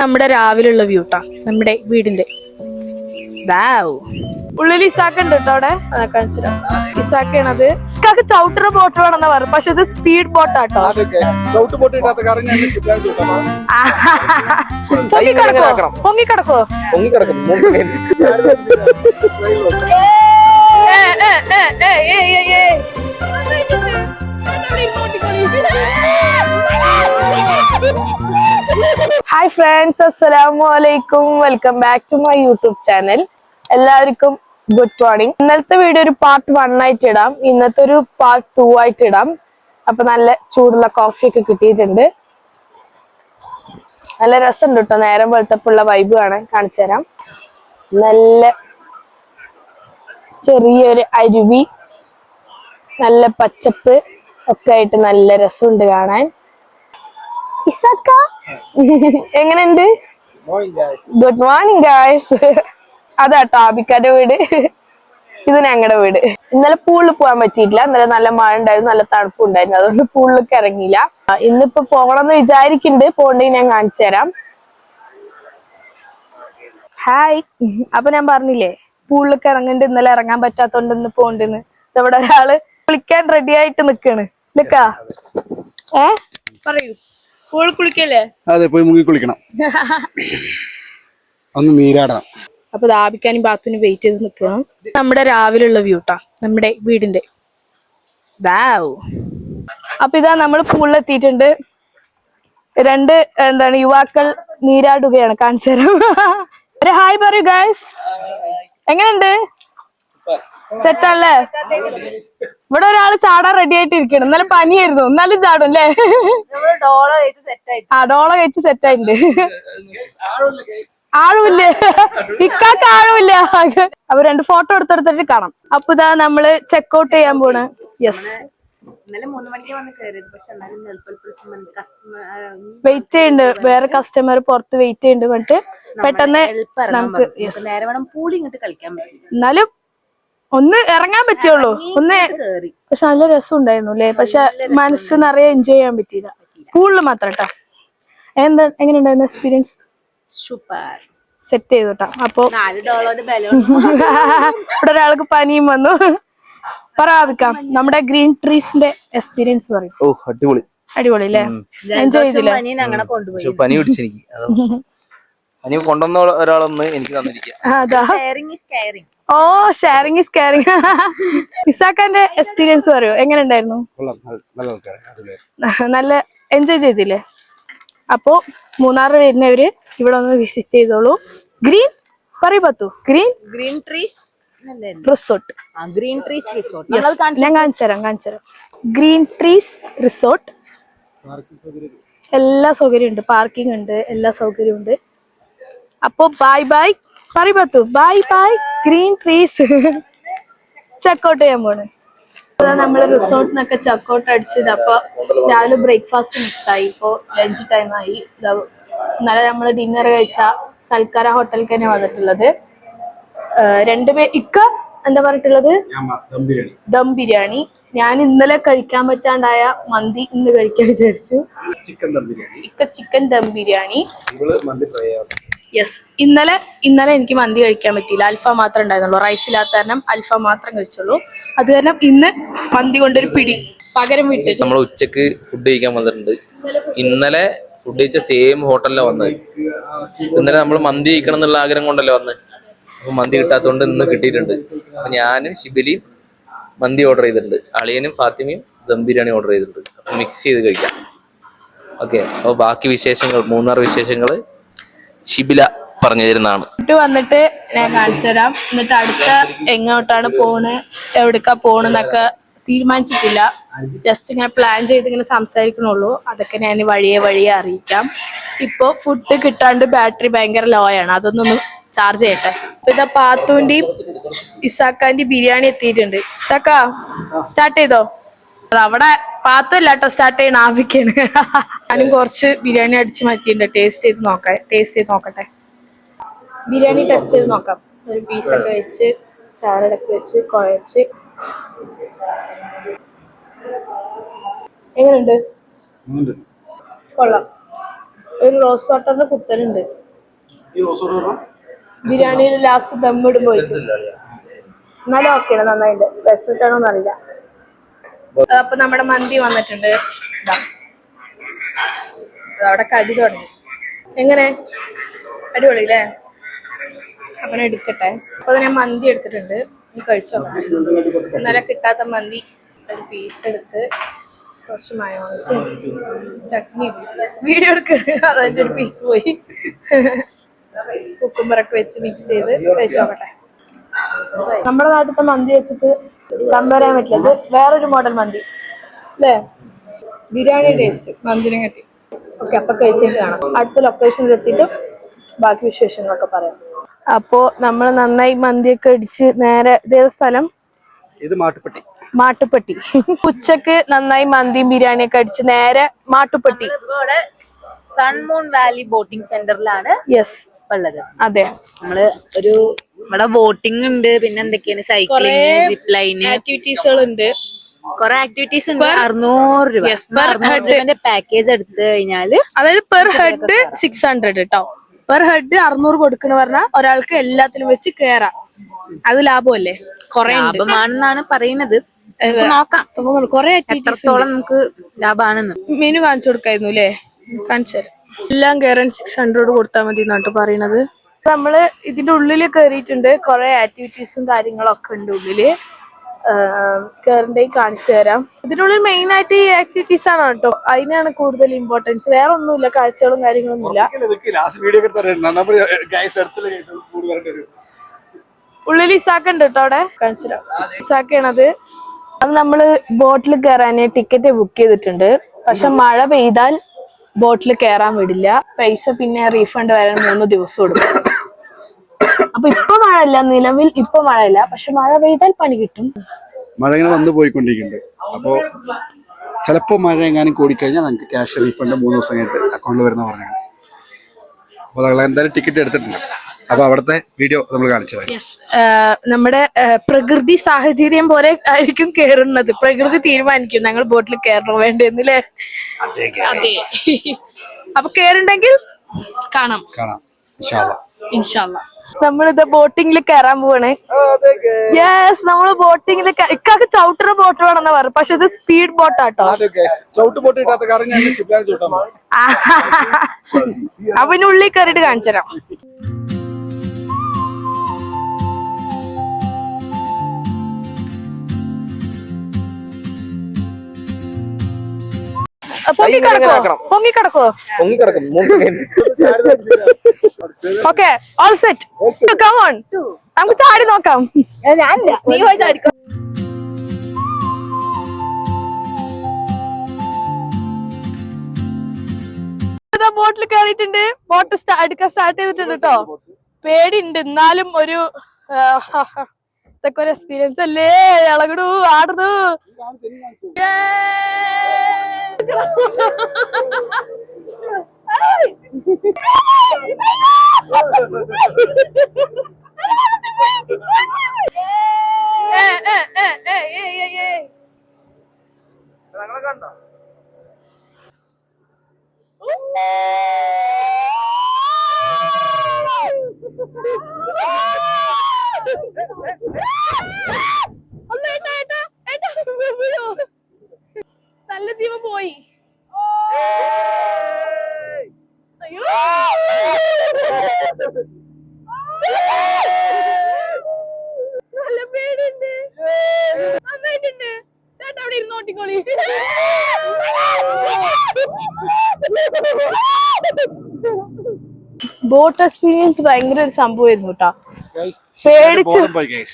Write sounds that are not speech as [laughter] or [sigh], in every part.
നമ്മുടെ രാവിലുള്ള വ്യൂട്ടാ നമ്മുടെ വീടിന്റെ വാവ് ഉള്ളിൽ ഇസാക്ക് ഉണ്ട് കേട്ടോ അവിടെ അതൊക്കെ കാണിച്ചുതരാം ഇസാക്കയാണത് ഇക്കാക്ക് ചൗട്ടർ ബോട്ട് വേണമെന്നാ പറഞ്ഞു പക്ഷെ ഇത് സ്പീഡ് ഷിപ്ലാൻ ചൂട്ടാ പൊങ്ങിക്കിടക്കോ പൊങ്ങിക്കിടക്കോ പൊങ്ങിക്കിടക്കും ഏ, ഏ, ഏ, ഏ, ഏ, ഏ, ഹായ് ഫ്രണ്ട്സ് അസ്സലാമു അലൈക്കും welcome back to my YouTube channel എല്ലാവർക്കും ഗുഡ് മോർണിംഗ് ഇന്നലത്തെ വീഡിയോ ഒരു പാർട്ട് വൺ ആയിട്ട് ഇടാം. ഇന്നത്തെ ഒരു പാർട്ട് ടു ആയിട്ട് ഇടാം. അപ്പൊ നല്ല ചൂടുള്ള കോഫി ഒക്കെ കിട്ടിയിട്ടുണ്ട്. നല്ല രസമുണ്ട് കേട്ടോ നേരം വെളുത്തപ്പുള്ള വൈബ് കാണാൻ കാണിച്ചു തരാം. നല്ല ചെറിയൊരു അരുവി നല്ല പച്ചപ്പ് ഒക്കെ ആയിട്ട് നല്ല രസമുണ്ട് കാണാൻ. ഇസക്ക എങ്ങനെയുണ്ട്? ഗുഡ് മോർണിംഗ് ഗായ്സ് അതാ ടാബിക്കാന്റെ വീട്. ഇത് ഞങ്ങളുടെ വീട്. ഇന്നലെ പൂളിൽ പോകാൻ പറ്റിയിട്ടില്ല. ഇന്നലെ നല്ല മഴ ഉണ്ടായിരുന്നു നല്ല തണുപ്പും ഉണ്ടായിരുന്നു. അതുകൊണ്ട് പൂളിലൊക്കെ ഇറങ്ങിയില്ല. ഇന്നിപ്പോ പോകണമെന്ന് വിചാരിക്കുന്നുണ്ട് പോകണ്ടെങ്കിൽ ഞാൻ കാണിച്ചു തരാം. ഹായ് അപ്പൊ ഞാൻ പറഞ്ഞില്ലേ പൂളിലൊക്കെ ഇറങ്ങണ്ട് ഇന്നലെ ഇറങ്ങാൻ പറ്റാത്തോണ്ട് ഇന്ന് പോണ്ടെന്ന് ഇവിടെ ഒരാൾ വിളിക്കാൻ റെഡി ആയിട്ട് നിക്കാണ്. നിക്കാ? ഏ? പറയൂ. പൂളിൽ കുളിക്കല്ലേ? അതെ പോയി മുങ്ങി കുളിക്കണം. ഒന്ന് നീരാടണം. അപ്പൊ ദാപിക്കാനും ബാത്തുനും വെയിറ്റ് ചെയ്ത് നിക്കണം നമ്മുടെ രാവിലുള്ള വ്യൂട്ടാ നമ്മുടെ വീടിന്റെ. വാവ് അപ്പൊ ഇതാ നമ്മൾ പൂളിൽ എത്തിയിട്ടുണ്ട്. രണ്ട് എന്താണ് യുവാക്കൾ നീരാടുകയാണ്. കാണിച്ചു തരാം. ഒരു ഹായ് പറയൂ ഗായ്സ് എങ്ങനെയുണ്ട്? സെറ്റ് അല്ലേ ഇവിടെ ഒരാൾ ചാടാൻ റെഡി ആയിട്ട് ഇരിക്കണം എന്നാലും പനിയായിരുന്നു. എന്നാലും ചാടും അല്ലേ? ആ ഡോള കഴിച്ച് സെറ്റ് ആയിട്ടുണ്ട്. ആഴുമില്ലേ ഇക്കാക്ക് ആഴുമില്ല അപ്പൊ രണ്ട് ഫോട്ടോ എടുത്തെടുത്തിട്ട് കാണാം. അപ്പൊ ഇതാ നമ്മൾ ചെക്കൗട്ട് ചെയ്യാൻ പോണ്. യെസ് വെയിറ്റ് ചെയ്യണ്ട്. വേറെ കസ്റ്റമർ പുറത്ത് വെയിറ്റ് ചെയ്യണ്ട് എന്നിട്ട് പെട്ടെന്ന് നമുക്ക് എന്നാലും ഒന്ന് ഇറങ്ങാൻ പറ്റുള്ളൂ ഒന്ന് കേറി. പക്ഷെ നല്ല രസം ഉണ്ടായിരുന്നു അല്ലേ പക്ഷെ മനസ്സ് നിറയെ എൻജോയ് ചെയ്യാൻ പറ്റിയില്ല. കൂടുതൽ മാത്രം കേട്ടോ എന്താ എങ്ങനെ ഉണ്ടായിരുന്നു എക്സ്പീരിയൻസ് സൂപ്പർ സെറ്റ് ചെയ്തു അപ്പൊ ഡോളറിന്റെ ബലൂൺ [laughs] ഇവിടെ ഒരാൾക്ക് പനിയും വന്നു. പറയാം നമ്മുടെ ഗ്രീൻ ട്രീസിന്റെ എക്സ്പീരിയൻസ് പറയും. അടിപൊളി. അടിപൊളി അല്ലേ? എൻജോയ് ചെയ്തില്ലേ? കൊണ്ടുപോയി. പക്ഷെ പനി പിടിച്ചെനിക്ക് അതാണ്. പനി കൊണ്ടുവന്ന ഒരാളൊന്ന് എനിക്ക് തന്നിരിക്കുക ഓ ഷെയറിംഗ് ഇസ് കെയറിംഗ് ഇസാക്കാന്റെ എക്സ്പീരിയൻസ് പറയോ. എങ്ങനെ ഉണ്ടായിരുന്നു? നല്ല- എൻജോയ് ചെയ്തില്ലേ? അപ്പോ മൂന്നാറ് വരുന്നവര് ഇവിടെ ഒന്ന് വിസിറ്റ് ചെയ്തോളൂ. ഗ്രീൻ പറയൂ പത്തു. Green green trees resort green trees resort ഞാൻ കാണിച്ചു തരാം കാണിച്ചു തരാം. ഗ്രീൻ ട്രീസ് റിസോർട്ട് എല്ലാ സൗകര്യവും ഉണ്ട്. പാർക്കിംഗ് ഉണ്ട്. എല്ലാ സൗകര്യവും ഉണ്ട്. അപ്പോ ബൈ ബൈ പറയൂ പത്തു bye bye green trees checkout ചെയ്യാൻ പോണ്. നമ്മൾ റിസോർട്ടിനൊക്കെ ചെക്കൗട്ട് അടിച്ചത്. അപ്പൊ രാവിലെ ബ്രേക്ക്ഫാസ്റ്റ് മിക്സ് ആയി. ഇപ്പോ ലഞ്ച് ടൈം ആയി. ഇന്നലെ നമ്മൾ ഡിന്നർ കഴിച്ച സൽക്കാര ഹോട്ടലിൽ തന്നെ വന്നിട്ടുള്ളത്. രണ്ടുപേർ രണ്ടുപേ ഇക്ക എന്താ പറഞ്ഞിട്ടുള്ളത്? ദം ബിരിയാണി. ഞാൻ ഇന്നലെ കഴിക്കാൻ പറ്റാണ്ടായ മന്തി ഇന്ന് കഴിക്കാൻ വിചാരിച്ചു. ചിക്കൻ ദം ബിരിയാണി. ഇക്ക ചിക്കൻ ദം ബിരിയാണി. യെസ് ഇന്നലെ ഇന്നലെ എനിക്ക് മന്തി കഴിക്കാൻ പറ്റിയില്ല. അൽഫാം മാത്രമേ ഉണ്ടായിരുന്നുള്ളൂ. റൈസ് ഇല്ലാത്ത കാരണം അൽഫാം മാത്രം കഴിച്ചുള്ളൂ. അത് കാരണം ഇന്ന് മന്തി കൊണ്ടൊരു പിടി. പകരം വിട്ട് നമ്മൾ ഉച്ചയ്ക്ക് ഫുഡ് കഴിക്കാൻ വന്നിട്ടുണ്ട്. ഇന്നലെ ഫുഡ് കഴിച്ച സെയിം ഹോട്ടലിലാണ് വന്നത്. ഇന്നലെ നമ്മൾ മന്തി കഴിക്കണം എന്നുള്ള ആഗ്രഹം കൊണ്ടല്ലേ വന്നത്. അപ്പൊ മന്തി കിട്ടാത്തതുകൊണ്ട് ഇന്ന് കിട്ടിയിട്ടുണ്ട്. അപ്പൊ ഞാനും ശിബിലിയും മന്തി ഓർഡർ ചെയ്തിട്ടുണ്ട്. അളിയനും ഫാത്തിമയും ദം ബിരിയാണി ഓർഡർ ചെയ്തിട്ടുണ്ട്. അപ്പൊ മിക്സ് ചെയ്ത് കഴിക്കാം. ഓക്കെ അപ്പോൾ ബാക്കി വിശേഷങ്ങൾ മൂന്നാർ വിശേഷങ്ങൾ ഷിബില പറഞ്ഞു തരുന്നതാണ്. വന്നിട്ട് ഞാൻ കാണിച്ചു തരാം. എന്നിട്ട് അടുത്ത എങ്ങോട്ടാണ് പോണ് എവിടേക്കാ പോണെന്നൊക്കെ തീരുമാനിച്ചിട്ടില്ല. ജസ്റ്റ് ഇങ്ങനെ പ്ലാൻ ചെയ്ത് ഇങ്ങനെ സംസാരിക്കണുള്ളൂ. അതൊക്കെ ഞാൻ വഴിയെ വഴിയെ അറിയിക്കാം. ഇപ്പൊ ഫുഡ് കിട്ടാണ്ട് ബാറ്ററി ഭയങ്കര ലോ ആണ്. അതൊന്നൊന്ന് ചാർജ് ചെയ്യട്ടെ. ഇതാ പാത്തുവിന്റെയും ഇസാക്കാന്റെയും ബിരിയാണി എത്തിയിട്ടുണ്ട്. ഇസാക്ക സ്റ്റാർട്ട് ചെയ്തോ? അവിടെ പാത്തു ഇല്ലാട്ടോ സ്റ്റാർട്ട് ചെയ്യണം ആവിക്കാണ്. ഞാനും കുറച്ച് ബിരിയാണി അടിച്ച് മാറ്റിയിട്ടുണ്ട്. ടേസ്റ്റ് ചെയ്ത് നോക്കാം ടേസ്റ്റ് ചെയ്ത് നോക്കട്ടെ. ബിരിയാണി ടെസ്റ്റ് ചെയ്ത് നോക്കാം. ഒരു പീസൊക്കെ വെച്ച് സാലഡൊക്കെ വെച്ച് കുഴച്ച് എങ്ങനെയുണ്ട്. കൊള്ളാം. ഒരു റോസ് വാട്ടറിന്റെ കുത്തലുണ്ട്. ബിരിയാണിയിൽ ലാസ്റ്റ് ദമ്മിടുമ്പോ എന്നാലും ഓക്കെയാണ് നന്നായിട്ട് വിശന്നിട്ടാണോന്നറിയില്ല അപ്പൊ നമ്മുടെ മന്തി വന്നിട്ടുണ്ട്. ഇതാ. അവിടെ കടി തുടങ്ങി. എങ്ങനെ? അടിപൊളി അല്ലേ അങ്ങനെ എടുക്കട്ടെ. അപ്പൊ ഞാൻ മന്തി എടുത്തിട്ടുണ്ട്. നീ കഴിച്ചോ? ഇന്നലെ കിട്ടാത്ത മന്തി. ഒരു പീസ് എടുത്ത് കുറച്ച് മയോണസും ചട്നി വീഡിയോ എടുക്കുക അതിന്റെ ഒരു പീസ് പോയി. കുക്കുമ്പറൊക്കെ വെച്ച് മിക്സ് ചെയ്ത് കഴിച്ചോക്കട്ടെ നമ്മുടെ നാട്ടിലത്തെ മന്തി വെച്ചിട്ട് കമ്പയർ ചെയ്യാൻ പറ്റില്ല. ഇത് വേറൊരു മോഡൽ മന്തി. അല്ലേ? ബിരിയാണി ടേസ്റ്റ് മന്ദിരങ്ങട്ടി കട്ടി. ഓക്കെ അപ്പൊ കഴിച്ചിട്ട് കാണാം. അടുത്ത ലൊക്കേഷനിൽ എത്തിയിട്ട് ബാക്കി വിശേഷങ്ങളൊക്കെ പറയാം. അപ്പോ നമ്മൾ നന്നായി മന്തിയൊക്കെ അടിച്ച് നേരെ ഇതേ സ്ഥലം? ഇത് മാട്ടുപ്പെട്ടി. മാട്ടുപ്പെട്ടി. ഉച്ചയ്ക്ക് നന്നായി മന്തിയും ബിരിയാണിയൊക്കെ അടിച്ച് നേരെ Mattupetty. Sun moon valley boating സെന്ററിലാണ് yes ഉള്ളത്. അതെ. നമ്മൾ ഒരു ഇവിടെ ബോട്ടിംഗ് ഉണ്ട് പിന്നെ എന്തൊക്കെയാണ് സൈക്ലിംഗ് സിപ്പ് ലൈന് ആക്ടിവിറ്റീസുകൾ ഉണ്ട് കൊറേ ആക്ടിവിറ്റീസ് ഉണ്ട്. അറുന്നൂറ് രൂപ. രൂപന്റെ പാക്കേജ് എടുത്തു കഴിഞ്ഞാൽ അതായത് പെർ ഹെഡ് സിക്സ് ഹൺഡ്രഡ് കേട്ടോ പെർ ഹെഡ് അറുന്നൂറ് കൊടുക്കുന്ന പറഞ്ഞാൽ ഒരാൾക്ക് എല്ലാത്തിലും വെച്ച് കേറാം. അത് ലാഭമല്ലേ? കൊറേ ലാഭമാണെന്നാണ് പറയുന്നത്. നോക്കാം. കൊറേ എത്രത്തോളം നമുക്ക് ലാഭമാണെന്ന് മെനു കാണിച്ചു കൊടുക്കായിരുന്നു അല്ലേ കാണിച്ചു തരാം. എല്ലാം കയറാൻ സിക്സ് ഹൺഡ്രഡ് കൊടുത്താൽ മതി എന്നാട്ട് പറയണത്. നമ്മൾ ഇതിന്റെ ഉള്ളിൽ കയറിയിട്ടുണ്ട് കൊറേ ആക്ടിവിറ്റീസും കാര്യങ്ങളൊക്കെ ഉണ്ട് ഉള്ളിൽ. കയറിന്റെ കാണിച്ചു തരാം. ഇതിനുള്ളിൽ മെയിൻ ആയിട്ട് ഈ ആക്ടിവിറ്റീസ് ആണ് കേട്ടോ. അതിനാണ് കൂടുതൽ ഇമ്പോർട്ടൻസ് വേറെ ഒന്നുമില്ല കാഴ്ചകളും കാര്യങ്ങളൊന്നും ഇല്ല ഉള്ളിൽ ഇസാക്ക ഉണ്ട് കേട്ടോ അവിടെ. കാണിച്ചു തരാം. ഇസാക്കയാണത് അത് നമ്മൾ ബോട്ടിൽ കയറാൻ ടിക്കറ്റ് ബുക്ക് ചെയ്തിട്ടുണ്ട്. പക്ഷെ മഴ പെയ്താൽ ബോട്ടിൽ കയറാൻ വിടില്ല. പൈസ പിന്നെ റീഫണ്ട് വരാൻ മൂന്ന് ദിവസം കൊടുക്കും [coughs] അപ്പൊ മഴയില്ല നിലവിൽ ഇപ്പൊ മഴയില്ല. പക്ഷെ മഴ പെയ്താൽ പണി കിട്ടും. മഴ ഇങ്ങനെ വന്നു പോയിക്കൊണ്ടിരിക്കുന്നുണ്ട്. അപ്പോൾ ചിലപ്പോൾ മഴ എങ്ങാനും കൂടിക്കഴിഞ്ഞാൽ നമുക്ക് ക്യാഷ് റീഫണ്ട് മൂന്ന് ദിവസം കഴിഞ്ഞിട്ട് അക്കൗണ്ടിൽ വരുന്ന പറഞ്ഞു അപ്പോൾ നമ്മൾ എന്തായാലും ടിക്കറ്റ് എടുത്തിട്ടുണ്ട് അപ്പൊ അവിടുത്തെ വീഡിയോ നമ്മൾ കാണിച്ചു യെസ് നമ്മുടെ പ്രകൃതി സാഹചര്യം പോലെ ആയിരിക്കും കേറുന്നത്. പ്രകൃതി തീരുമാനിക്കും ഞങ്ങൾ ബോട്ടിൽ കയറണോ വേണ്ടെന്നില്ലേ അതെ. അപ്പൊ കേറുണ്ടെങ്കിൽ കാണാം. കാണാം. നമ്മളിത് ബോട്ടിംഗിൽ കയറാൻ പോവാണ്. യെസ് നമ്മൾ ബോട്ടിങ്ങിൽ ഇക്കാക്ക് ചവിട്ടുന്ന ബോട്ട് വേണമെന്ന് പറഞ്ഞു പക്ഷെ ഇത് സ്പീഡ് ബോട്ടാട്ടോ കയറിട്ട് അപ്പൊ ഇനി ഉള്ളിൽ കയറിയിട്ട് കാണിച്ചു തരാം. പൊങ്ങി കിടക്കോ പൊങ്ങി കിടക്കോ പൊങ്ങി കിടക്കും മൂന്ന് second [laughs] okay all set come on നമുക്ക് ചാടി നോക്കാം. നീ പോയി ചാടിക്കോ. ബോട്ടിൽ കയറിയിട്ടുണ്ട് ബോട്ട് എടുക്കാൻ സ്റ്റാർട്ട് ചെയ്തിട്ടുണ്ട് കേട്ടോ പേടിയുണ്ട്. എന്നാലും ഒരു. ഇതൊക്കെ ഒരു എക്സ്പീരിയൻസ് അല്ലേ? ഇളകിടു ആടുന്നു ഏ, ഏ, ഏ, ഏ, ഏ, ഏ, ഏ. ഒന്ന് ഏട്ടാ, ഏട്ടാ, ഏട്ടാ, വീഴോ. നല്ല ജീവൻ പോയി അയ്യോ നല്ല പേടിയുണ്ട് നന്നായിട്ടുണ്ട് ചേട്ടാ അവിടെ ഇരുന്നോട്ടിക്കോളി ബോട്ട് എക്സ്പീരിയൻസ് ഭയങ്കര ഒരു സംഭവമായിരുന്നു കേട്ടോ. പേടിച്ച്.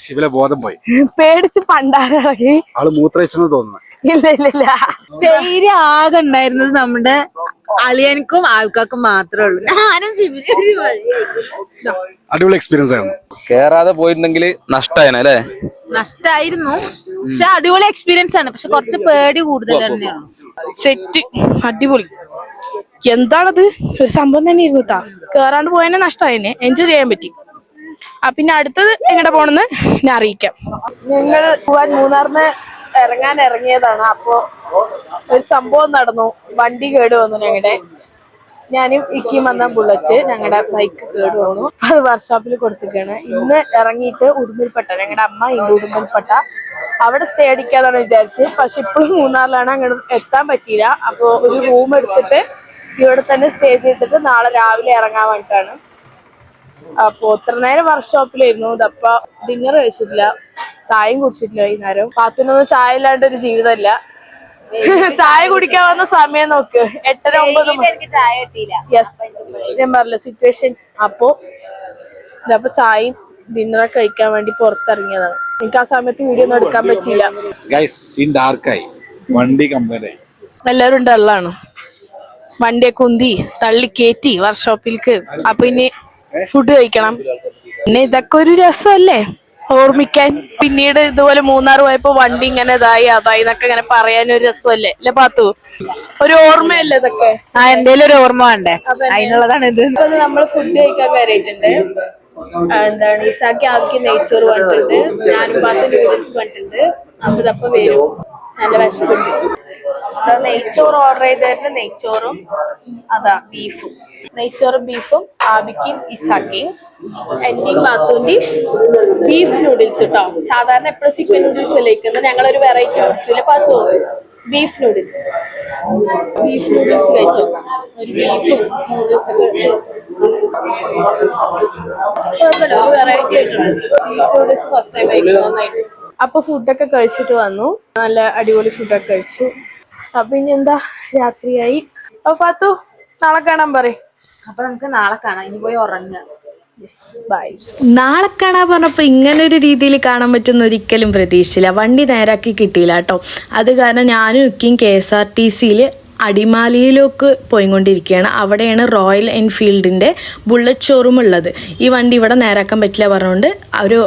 ശിവലെ ബോധം പോയി. പേടിച്ച് പണ്ടാരളകി ആൾ മൂത്രയിച്ചെന്ന് തോന്നുന്നു. ഇല്ല ഇല്ല ഇല്ല. ധൈര്യം ആകെ ഉണ്ടായിരുന്നത് നമ്മുടെ അളിയനക്കും ആൾക്കാർക്കും മാത്രമേ ഉള്ളൂ. ഞാനും അടിപൊളി എക്സ്പീരിയൻസ് ആയിരുന്നു. കേറാതെ പോയിട്ടുണ്ടെങ്കിൽ നഷ്ടായന അല്ലേ? നഷ്ടായിരുന്നു. പക്ഷെ അടിപൊളി എക്സ്പീരിയൻസ് ആണ്. പക്ഷെ കുറച്ച് പേടി കൂടുതൽ തന്നെയാണ് സെറ്റ് അടിപൊളി. എന്താണത്? ഒരു സംഭവം തന്നെ ഇരുന്നു കേട്ടാ കേറാണ്ട് പോയതിനെ നഷ്ടമായിനെ എൻജോയ് ചെയ്യാൻ പറ്റി. പിന്നെ അടുത്തത് എങ്ങനെ പോണെന്ന് ഞാൻ അറിയിക്കാം. ഞങ്ങൾ പോവാൻ മൂന്നാറിന് ഇറങ്ങാൻ ഇറങ്ങിയതാണ്. അപ്പോ ഒരു സംഭവം നടന്നു. വണ്ടി കേട് വന്നു ഞങ്ങളുടെ ഞാനും ഇക്കിയും വന്ന ബുള്ളറ്റ്. ഞങ്ങളുടെ ബൈക്ക് കേട് വന്നു. അത് വർക്ക്ഷോപ്പിൽ കൊടുത്തിരിക്കുകയാണ്. ഇന്ന് ഇറങ്ങിയിട്ട് ഉടുമ്പിൽപ്പെട്ട ഞങ്ങളുടെ അമ്മ ഇന്ന് ഉടുമ്പിൽപ്പെട്ട അവിടെ സ്റ്റേ അടിക്കാതാണ് വിചാരിച്ചത് പക്ഷെ ഇപ്പോഴും മൂന്നാറിലാണ് അങ്ങോട്ട് എത്താൻ പറ്റിയില്ല. അപ്പോൾ ഒരു റൂം എടുത്തിട്ട് ഇവിടെ തന്നെ സ്റ്റേ ചെയ്തിട്ട് നാളെ രാവിലെ ഇറങ്ങാൻ വേണ്ടിയിട്ടാണ്. അപ്പൊ ഇത്ര നേരം വർക്ക്ഷോപ്പിലായിരുന്നു ഇതപ്പ ഡിന്നർ കഴിച്ചിട്ടില്ല. ചായയും കുടിച്ചിട്ടില്ല വൈകുന്നേരം. പാത്തിനൊന്നും ചായ ഇല്ലാണ്ട് ഒരു ജീവിതമല്ല ചായ കുടിക്കാൻ വന്ന സമയം നോക്ക്. എട്ടര ഒമ്പത് യെസ് ഞാൻ പറഞ്ഞില്ല സിറ്റുവേഷൻ അപ്പോ ഇതപ്പോ ചായയും ഡിന്നറൊക്കെ കഴിക്കാൻ വേണ്ടി പുറത്തിറങ്ങിയതാണ്. എനിക്ക് ആ സമയത്ത് വീഡിയോ ഒന്നും എടുക്കാൻ പറ്റിയില്ല. വണ്ടി എല്ലാവരും ഡള്ളാണ്. വണ്ടിയൊക്കെ ഉന്തി തള്ളി കയറ്റി വർക്ക്ഷോപ്പിലേക്ക് അപ്പൊ ഇനി ഫുഡ് കഴിക്കണം. പിന്നെ ഇതൊക്കെ ഒരു രസമല്ലേ? ഓർമ്മിക്കാൻ. പിന്നീട് ഇതുപോലെ മൂന്നാർ പോയപ്പോ വണ്ടി ഇങ്ങനെ ഇതായി അതായി എന്നൊക്കെ ഇങ്ങനെ പറയാൻ ഒരു രസമല്ലേ? അല്ലെ പാത്തു? ഒരു ഓർമ്മയല്ലേ ഇതൊക്കെ? ആ എന്തേലും ഒരു ഓർമ്മ വേണ്ടേ? അതിനുള്ളതാണ് ഇത്. നമ്മൾ നമ്മൾ ഫുഡ് കഴിക്കാൻ കയറിയിട്ടുണ്ട് എന്താണ് ഇസാക്കി ആവിക്ക് നെയ്ച്ചോറ് പറഞ്ഞിട്ടുണ്ട് ഞാനും പാത്തു നൂഡിൽസ് പറഞ്ഞിട്ടുണ്ട് അപ്പൊ ഇതപ്പൊ വരും. നല്ല വിശപ്പുണ്ട്. നെയ്ച്ചോറ് ഓർഡർ ചെയ്തായിരുന്നു നെയ്ച്ചോറും അതാ ബീഫും നെയ്ച്ചോറും ബീഫും ആബിക്കും ഇസാക്കിയും എന്റെയും പാത്തുന്റെയും ബീഫ് നൂഡിൽസ് കേട്ടോ സാധാരണ എപ്പോഴും ചിക്കൻ നൂഡിൽസ് അല്ലേ കഴിക്കുന്നത് ഞങ്ങളൊരു വെറൈറ്റി കുടിച്ചില്ല പാത്തു? ബീഫ് നൂഡിൽസ് ബീഫ് നൂഡിൽസ് കഴിച്ചു നോക്കാം. ഒരു ബീഫും നൂഡിൽസ് ഒക്കെ ഒരു വെറൈറ്റി ആയിട്ടുണ്ട് ബീഫ് നൂഡിൽസ് ഫസ്റ്റ് ടൈം അപ്പൊ ഫുഡൊക്കെ കഴിച്ചിട്ട് വന്നു. നല്ല അടിപൊളി ഫുഡൊക്കെ കഴിച്ചു. അപ്പൊ ഇനി എന്താ രാത്രിയായി? അപ്പൊ പാത്തു നാളെ കാണാൻ പറയും. അപ്പൊ നമുക്ക് നാളെ കാണാം. ഇനി പോയി ഉറങ്ങുക ബൈ നാളെ കാണാൻ പറഞ്ഞപ്പോൾ ഇങ്ങനെ ഒരു രീതിയിൽ കാണാൻ പറ്റുന്ന ഒരിക്കലും പ്രതീക്ഷിച്ചില്ല. വണ്ടി നേരാക്കി കിട്ടിയില്ല കേട്ടോ. അത് കാരണം ഞാനും ഇക്കയും കെ എസ് ആർ ടി സിയിൽ അടിമാലിയിലേക്ക് പോയിക്കൊണ്ടിരിക്കുകയാണ്. അവിടെയാണ് റോയൽ എൻഫീൽഡിന്റെ ബുള്ളറ്റ് ഷോറൂം ഉള്ളത്. ഈ വണ്ടി ഇവിടെ നേരാക്കാൻ പറ്റില്ല പറഞ്ഞുകൊണ്ട് ഒരു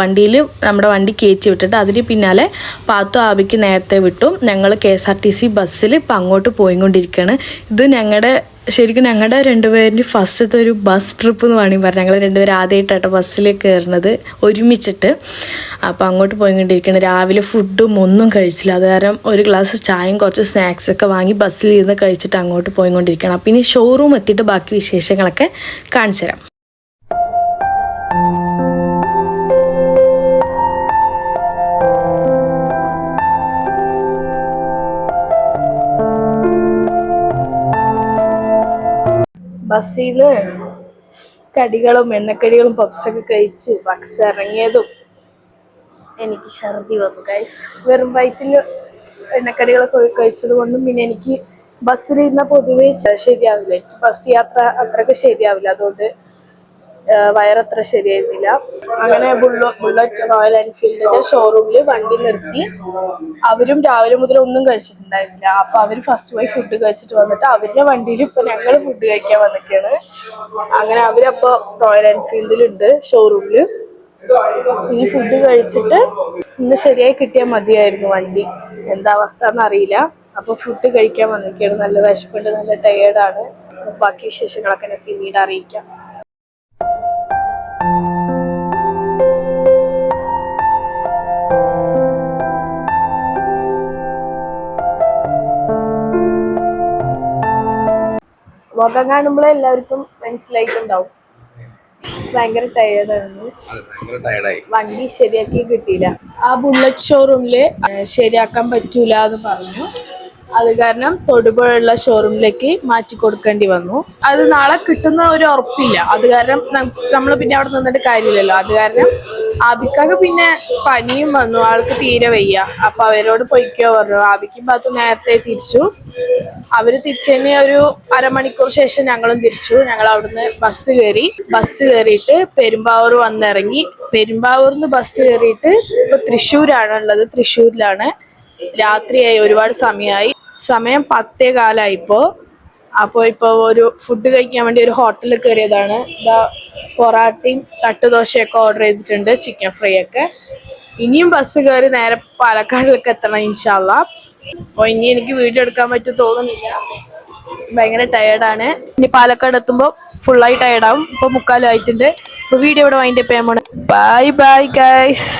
വണ്ടിയിൽ നമ്മുടെ വണ്ടി കയറ്റി വിട്ടിട്ട് അതിന് പിന്നാലെ പാത്തു ആബിക്ക് നേരത്തെ വിട്ടു. ഞങ്ങൾ K S R T C ബസ്സിൽ ഇപ്പം അങ്ങോട്ട് പോയിക്കൊണ്ടിരിക്കുകയാണ്. ഇത് ഞങ്ങളുടെ ശരിക്കും ഞങ്ങളുടെ രണ്ടുപേരുടെ ഫസ്റ്റത്തെ ഒരു ബസ് ട്രിപ്പ് എന്ന് വേണമെങ്കിൽ പറഞ്ഞു. ഞങ്ങൾ രണ്ടുപേരും ആദ്യമായിട്ടാട്ടോ ബസ്സിൽ കയറുന്നത് ഒരുമിച്ചിട്ട്. അപ്പോൾ അങ്ങോട്ട് പോയിക്കൊണ്ടിരിക്കുകയാണ് രാവിലെ ഫുഡും ഒന്നും കഴിച്ചില്ല. അത് കാരണം ഒരു ഗ്ലാസ് ചായയും കുറച്ച് സ്നാക്സൊക്കെ വാങ്ങി ബസ്സിൽ ഇരുന്ന് കഴിച്ചിട്ട് അങ്ങോട്ട് പോയിക്കൊണ്ടിരിക്കണം അപ്പം ഇനി ഷോറൂം എത്തിയിട്ട് ബാക്കി വിശേഷങ്ങളൊക്കെ കാണിച്ചു തരാം. ബസ്സിന്ന് കടികളും എണ്ണക്കടികളും പപ്സൊക്കെ കഴിച്ച് ബക്സ് ഇറങ്ങിയതും എനിക്ക് ഛർദി വന്നു ഗൈസ് വെറും വയറ്റിൽ എണ്ണക്കടികളൊക്കെ കഴിച്ചത് കൊണ്ടും പിന്നെ എനിക്ക് ബസ്സിലിരുന്ന പൊതുവേ ശരിയാവില്ല. എനിക്ക് ബസ് യാത്ര അത്രയ്ക്ക് ശരിയാവില്ല. അതുകൊണ്ട് വയറത്ര ശരിയായിരുന്നില്ല അങ്ങനെ ബുള്ള ബുള്ളറ്റ് റോയൽ എൻഫീൽഡിന്റെ ഷോറൂമിൽ വണ്ടി നിർത്തി. അവരും രാവിലെ മുതൽ ഒന്നും കഴിച്ചിട്ടുണ്ടായിരുന്നില്ല. അപ്പൊ അവർ ഫസ്റ്റ് പോയി ഫുഡ് കഴിച്ചിട്ട് വന്നിട്ട് അവരുടെ വണ്ടിയിൽ ഇപ്പൊ ഞങ്ങൾ ഫുഡ് കഴിക്കാൻ വന്നിക്കാണ് അങ്ങനെ അവരപ്പോ റോയൽ എൻഫീൽഡിലുണ്ട് ഷോറൂമിൽ ഇനി ഫുഡ് കഴിച്ചിട്ട് ഇന്ന് ശരിയായി കിട്ടിയാൽ മതിയായിരുന്നു വണ്ടി. എന്താ അവസ്ഥ എന്നറിയില്ല അപ്പൊ ഫുഡ് കഴിക്കാൻ വന്നിക്കാണ് നല്ല വിശപ്പുണ്ട് നല്ല ടയേർഡാണ് ബാക്കി വിശേഷങ്ങളൊക്കെ പിന്നീട് അറിയിക്കാം. മുഖം കാണുമ്പോഴേ എല്ലാവർക്കും മനസ്സിലായിട്ടുണ്ടാവും. ഭയങ്കര ടയേർഡായിരുന്നു വണ്ടി ശരിയാക്കി കിട്ടിയില്ല. ആ ബുള്ളറ്റ് ഷോറൂമിൽ ശരിയാക്കാൻ പറ്റൂല എന്ന് പറഞ്ഞു. അത് കാരണം തൊടുപുഴയുള്ള ഷോറൂമിലേക്ക് മാറ്റി കൊടുക്കേണ്ടി വന്നു. അത് നാളെ കിട്ടുന്ന ഒരു ഉറപ്പില്ല. അത് കാരണം നമ്മൾ പിന്നെ അവിടെ നിന്നിട്ട് കാര്യമില്ലല്ലോ. അത് കാരണം ആബിക്കാക്ക് പിന്നെ പനിയും വന്നു. ആൾക്ക് തീരെ വയ്യ. അപ്പൊ അവരോട് പൊയ്ക്കോ പറഞ്ഞു. ആബിക്കും ഭാഗത്ത് നേരത്തെ തിരിച്ചു. അവർ തിരിച്ചു തന്നെ ഒരു അരമണിക്കൂർ ശേഷം ഞങ്ങളും തിരിച്ചു. ഞങ്ങൾ അവിടുന്ന് ബസ് കയറി ബസ് കയറിയിട്ട് പെരുമ്പാവൂർ വന്നിറങ്ങി. പെരുമ്പാവൂർ നിന്ന് ബസ് കയറിയിട്ട് ഇപ്പൊ തൃശ്ശൂരാണ് ഉള്ളത്. തൃശ്ശൂരിലാണ്. രാത്രിയായി. ഒരുപാട് സമയമായി സമയം പത്തേ കാലായിപ്പോ. അപ്പോൾ ഇപ്പോൾ ഒരു ഫുഡ് കഴിക്കാൻ വേണ്ടി ഒരു ഹോട്ടലിൽ കയറിയതാണ് ഇതാ പൊറാട്ടയും തട്ടുദോശയൊക്കെ ഓർഡർ ചെയ്തിട്ടുണ്ട് ചിക്കൻ ഫ്രൈ ഒക്കെ. ഇനിയും ബസ് കയറി നേരെ പാലക്കാടിലേക്ക് എത്തണം ഇൻഷാല്ല അപ്പോൾ ഇനി എനിക്ക് വീഡിയോ എടുക്കാൻ പറ്റും തോന്നുന്നില്ല. ഭയങ്കര ടയേർഡാണ് ഇനി പാലക്കാട് എത്തുമ്പോൾ ഫുള്ളായി ടയേർഡാവും ഇപ്പൊ മുക്കാലും ആയിട്ടുണ്ട്. ഇപ്പൊ വീഡിയോ ഇവിടെ വൈൻഡപ്പ് ചെയ്യാൻ പോണേ. Bye bye guys